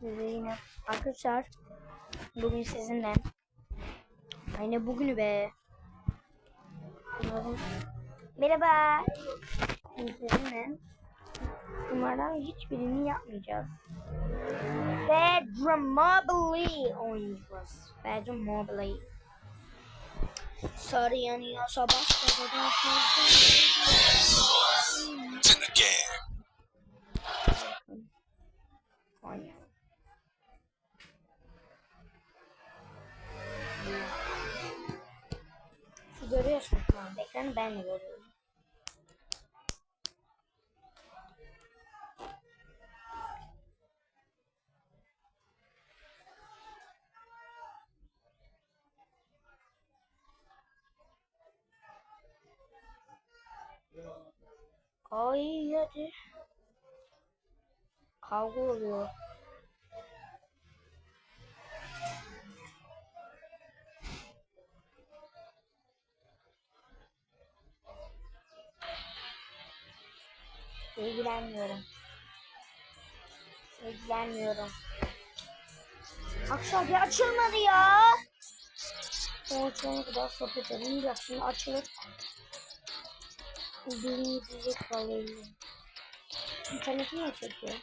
Size arkadaşlar bugün sizinle aynı bugünü be. Merhaba. Bugün sizinle bunlardan hiçbirini yapmayacağız. Fedra Mobile oynayacağız Fedra Mobile Sarı yanıyor sabah sabah. Oynayalım. Siz görüyorsunuz şu anda ekranı ben de görüyorum. Ay hadi. Kavga oluyor. İlgilenmiyorum. İlgilenmiyorum. Akşam bir açılmadı ya. Açılana kadar sohbet. Bak şimdi açılır. Birini diyecek vallahi. İnterneti mi çekiyor?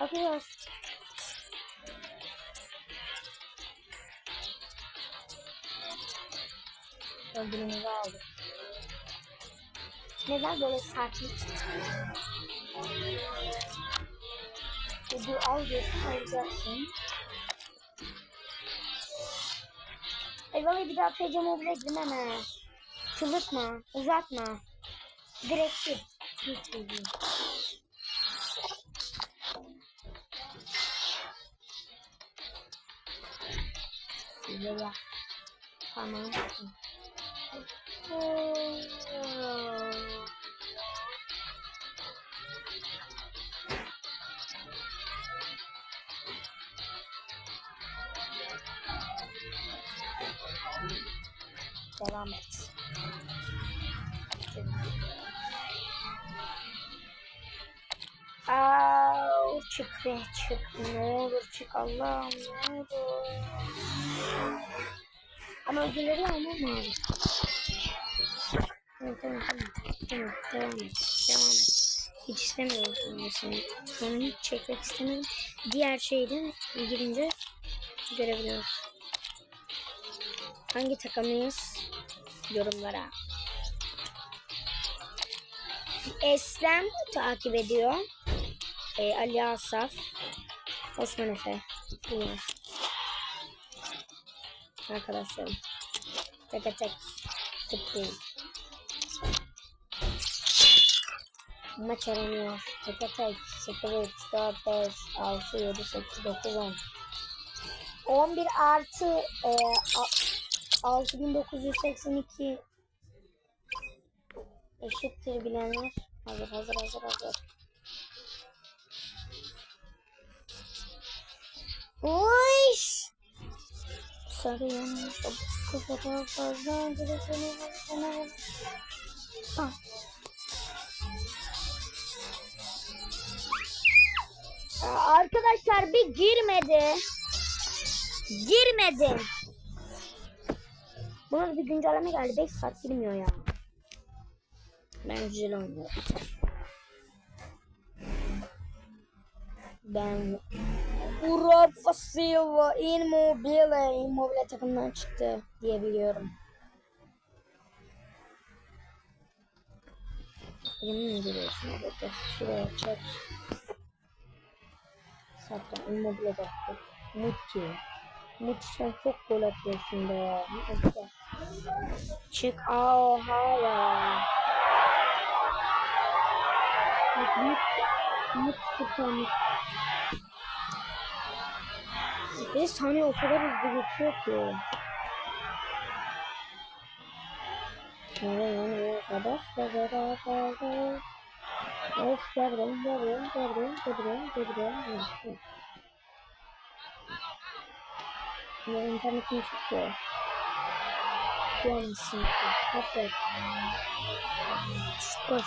Bakıyoruz. Ödülümüzü aldık. Neden böyle sakin? Ödül al diyorsun vallahi bir daha FC Mobile girmeme. Çıldırtma, uzatma. Direkt gir. Hiç iyi değil. Böyle. Tamam. Devam et. Aa, çık be çık ne olur çık Allah'ım ne olur. Ama ödülleri almam lazım. Tamam tamam tamam. Tamam devam et. Devam et. Hiç istemiyorum sonrasını. Sonra hiç çekmek istemiyorum. Diğer şeyden girince görebiliyoruz. Hangi takımıyız? Yorumlara. Eslem takip ediyor. Ee, Ali Asaf. Osman Efe. Bunlar. Arkadaşlarım. Tek tek. Tıklayın. Maç aranıyor. Tek tek. 0, 3, 4, 5, 6, 7, 8, 9, 10. 11 artı e, 6982 eşittir bilenler. Hazır hazır hazır hazır. Uy! Sarı yanmış. Kadar fazla. Seni Ah. Aa, Arkadaşlar bir girmedi. Girmedi. Buna bir güncelleme geldi. 5 saat girmiyor ya. Ben güzel oynuyorum. Ben Rafa Silva Immobile Immobile takımdan çıktı diye biliyorum. Yemin mi görüyorsun? Evet, şuraya çek. Zaten Immobile baktı. Mutti. Mutti sen çok gol atıyorsun be. Mutti. Çık. Oha ya. Mutti. Mutti. Mutti. Bir saniye o kadar hızlı geçiyor ki. Arkadaş da zarar kaldı. Of buraya gel buraya gel buraya. Ya internetim çıkıyor. Yapıyormuşsun. Aferin. Şşt koş.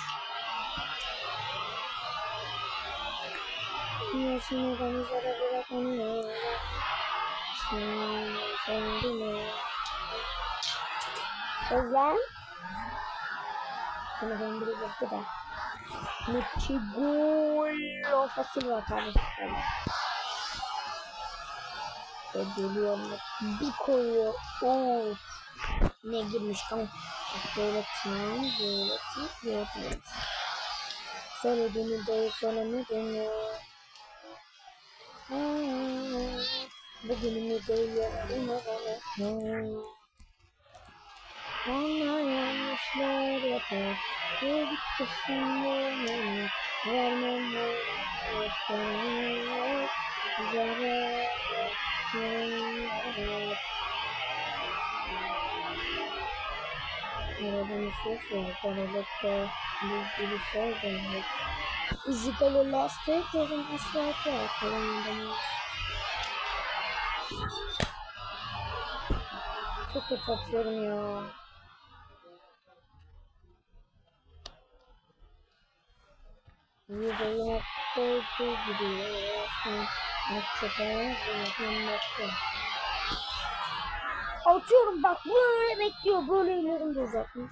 Dünyasını denizlere bırakanıyor. Sen, sen bile. Özlem. Telefon biri gitti de. Michi gol. O fasil var kardeşim. Ve geliyor bir koyuyor. Of. Ne girmiş. Ama böyle tamam böyle tamam böyle tamam. Söylediğini de söylemedin Bugünümü değil yararım Bana yanlışlar yapar. Bu bitkisinde Vermem Zarar Aradığını sorsa, karalıkta biz gibi. Izıkalı lastik dedim asfalt var kalanında Çok kötü atıyorum ya. Yüreğime koyduğu gibi yaşam. Akçakaya yapmakta. Atıyorum bak böyle bekliyor. Böyle ellerim de uzatmış.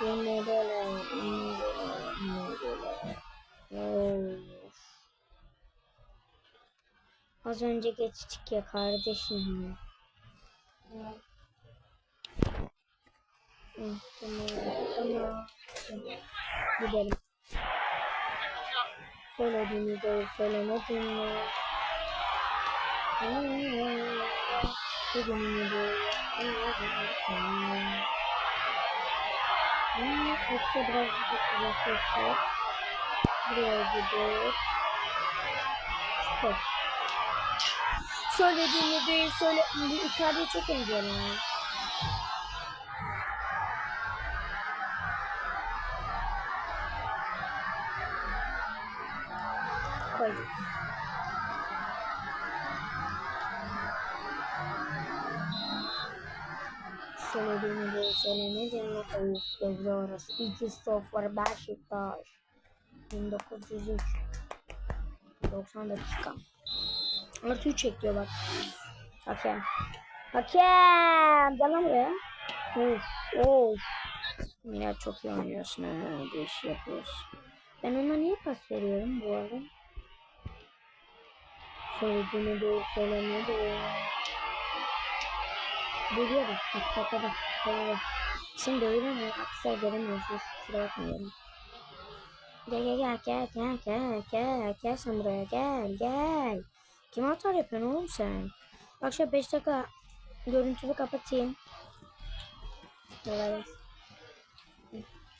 Yine böyle, yine böyle, yine böyle. Az önce geçtik ya kardeşim. Hı, Tamam, tamam. Gidelim. Söylediğini de söylemedin mi? Bugününü de Yoksa biraz uzaklaşıyor. Buraya gidiyor. Stop. Söylediğini de söyle... Icardi'ye çok benziyor. Koyduk. Söylediğimi de söylemedim mi? Of devre orası. 2-0 Beşiktaş. 1903. 90 dakika. Artı 3 ekliyor bak. Hakem. Hakem. Gel lan buraya. Of of. Yine çok iyi oynuyorsun. Ha, bu işi yapıyorsun. Ben ona niye pas veriyorum bu arada? Söylediğini de söylemedi. Biliyorum. Bak bak. Şimdi öyle mi? Aksel göremiyorsunuz. Kusura bakmayın. Gel gel gel gel gel gel gel gel sen buraya gel gel. Kim atar yapıyorsun oğlum sen? Bak şöyle 5 dakika görüntülü kapatayım. Kolay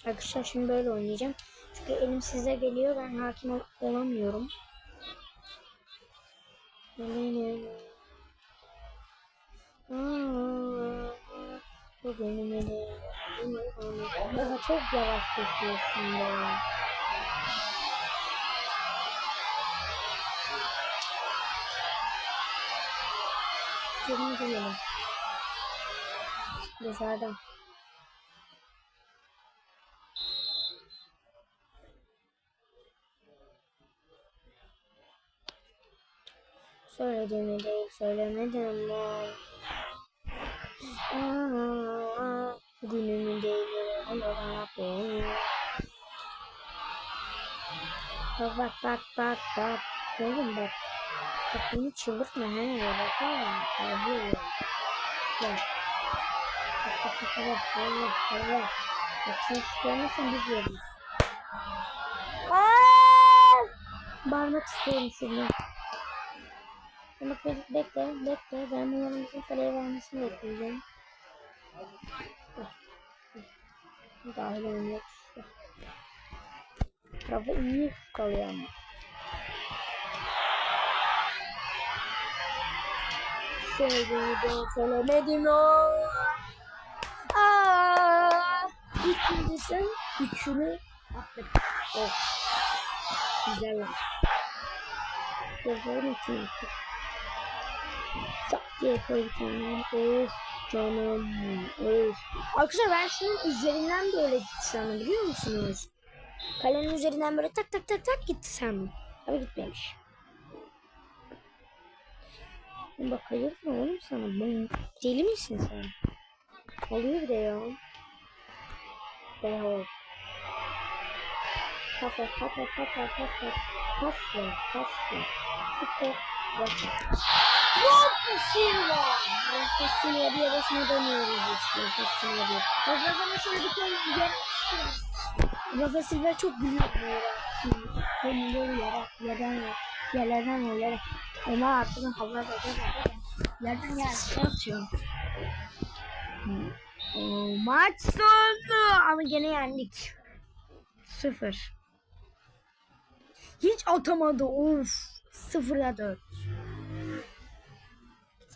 Arkadaşlar şimdi böyle oynayacağım. Çünkü elim size geliyor. Ben hakim ol olamıyorum. Daha çok yavaş koşuyorsun ya. Canım gidelim. Dışarıdan. Söylediğimi değil söylemedim mi? Aa, Günümü değil ama bana koy. Bak bak bak bak bak. Oğlum bak. Bak beni çıldırtma he. Baksana. Abi. Bak. Bak bak bak bak. Bak bak bak. Bak sen çıkarmazsan biz yeriz. Bağırmak istiyorum şimdi. Bak bekle, bekle. Ben numaramızın kaleye vermesini bekleyeceğim. Dahil olmak. Tarafı iyi kalıyor ama. Söyledi, söylemedim o. Aa, üçüncüsün, üçünü attık. Of. Güzel var. Gözlerim için yaptık. Sak canım. Of. Arkadaşlar ben şunun üzerinden böyle gitsem biliyor musunuz? Kalenin üzerinden böyle tak tak tak tak gitsem. Ama gitmemiş. Bak hayır mı oğlum sana? Deli misin sen? Oluyor de ya. Deho. Kafa kafa kafa kafa. Kafa kafa. Kafa Rafa Silva diye başına dönüyoruz işte. Silva diye. Rafa'nın şöyle bir yer Rafa Silva çok gülüyor böyle. Hem böyle yere, yerden yere, yerlerden yerlere. Ona arkadan havlar da yerden yerden atıyor. O maç sondu ama gene yendik. Sıfır. Hiç atamadı of. Sıfıra dört.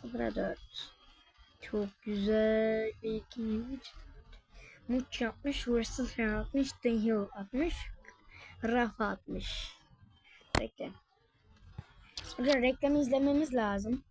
Sıfıra dört. Çok güzel. Bir, iki, üç. Muç yapmış. Versus yapmış. Dehil atmış. Rafa atmış. Bekle. Reklamı izlememiz lazım.